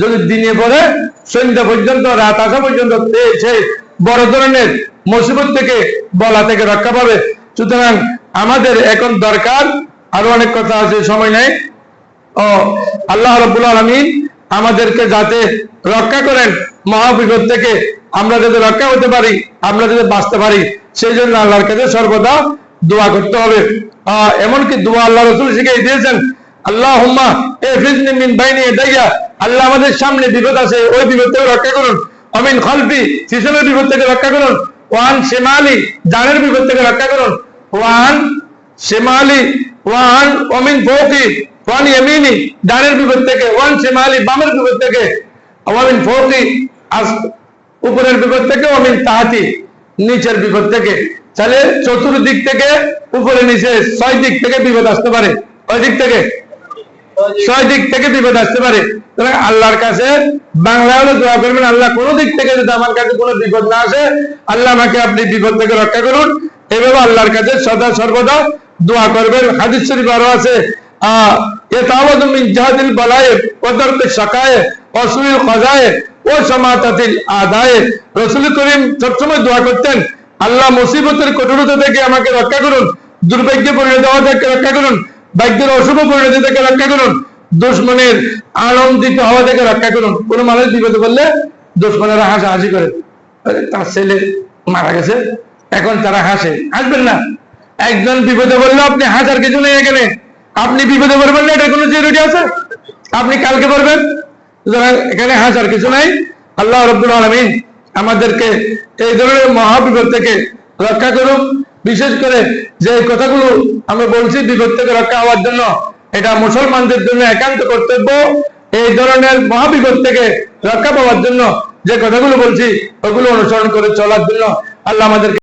যদি দিনে পরে সন্ধ্যা পর্যন্ত, রাত আসা পর্যন্ত বড় ধরনের মুসিবত থেকে বলা থেকে রক্ষা পাবে। সুতরাং আমাদের এখন দরকার, আরও অনেক কথা আছে, সময় নেই। ও, আল্লাহ রব্বুল আলমিন আমাদেরকে যাতে রক্ষা করেন, মহাবিপদ থেকে আমরা যাতে রক্ষা হতে পারি, আমরা যাতে বাঁচতে পারি, সেই জন্য আল্লাহর কাছে সর্বদা দোয়া করতে হবে। এমনকি দোয়া আল্লাহ রসুল শিখিয়ে দিয়েছেন আল্লাহ আল্লাহ আমাদের সামনে বিপদ আছে, ওই বিপদ থেকে রক্ষা করুন। অমিন খলফি পিছনের বিপদ থেকে রক্ষা করুন। ওয়ান শেমালি, জানের বিপদ থেকে রক্ষা করুন। ওয়ান শেমালি ওয়ান অমিন ফৌকি ওয়ান ইয়ামিনি ডানের বিপদ থেকে ওয়ান শেমালি, বামের বিপদ থেকে। ওয়ামিন ফৌকি উপরের বিপদ থেকে অমিন তাহাতি, নিচের বিপদ থেকে। তাহলে চতুর্দিক থেকে উপরে, নিচে ছয় দিক থেকে বিপদ আসতে পারে। কয় দিক থেকে? ছয় দিক থেকে বিপদ আসতে পারে। আল্লাহর কাছে বাংলা হলে দোয়া করবেন, আল্লাহ কোনো দিক থেকে যদি আমার কাছে কোনো বিপদ না আসে, আল্লাহ আমাকে আপনি বিপদ থেকে রক্ষা করুন। এভাবে আল্লাহর কাছে সদা সর্বদা দোয়া করবেন। হাদিস শরীফ আরও আছে আহ ও আদায়ে। করিম সবসময় দোয়া করতেন, আল্লাহ মুসিবতের কঠোরতা থেকে আমাকে রক্ষা করুন, দুর্ভাগ্যে পরিণত হওয়া থেকে রক্ষা করুন। ভাগ্যের অশুভ পরিণতি থেকে রক্ষা করুন। দুশ্মনের আনন্দিত হওয়া থেকে রক্ষা করুন। কোন মানুষ বিপদে বললে দুশ্মনেরা হাসাহাসি করে। তার ছেলে মারা গেছে। এখন তারা হাসে। হাসবেন না। একজন বিপদে বললে আপনি হাসার কিছু নেই এখানে। আপনি বিপদে পড়বেন না এটা কোনো জিরোটি আছে? আপনি কালকে পড়বেন। এখানে হাসার কিছু নাই। আল্লাহ রব্বুল আলমিন আমাদেরকে এই ধরনের মহাবিপদ থেকে রক্ষা করুক। বিশেষ করে যে কথাগুলো আমরা বলছি বিপদ থেকে রক্ষা হওয়ার জন্য, এটা মুসলমানদের জন্য একান্ত কর্তব্য। এই ধরনের মহাবিপদ থেকে রক্ষা পাওয়ার জন্য যে কথাগুলো বলছি, ওগুলো অনুসরণ করে চলার জন্য আল্লাহ আমাদেরকে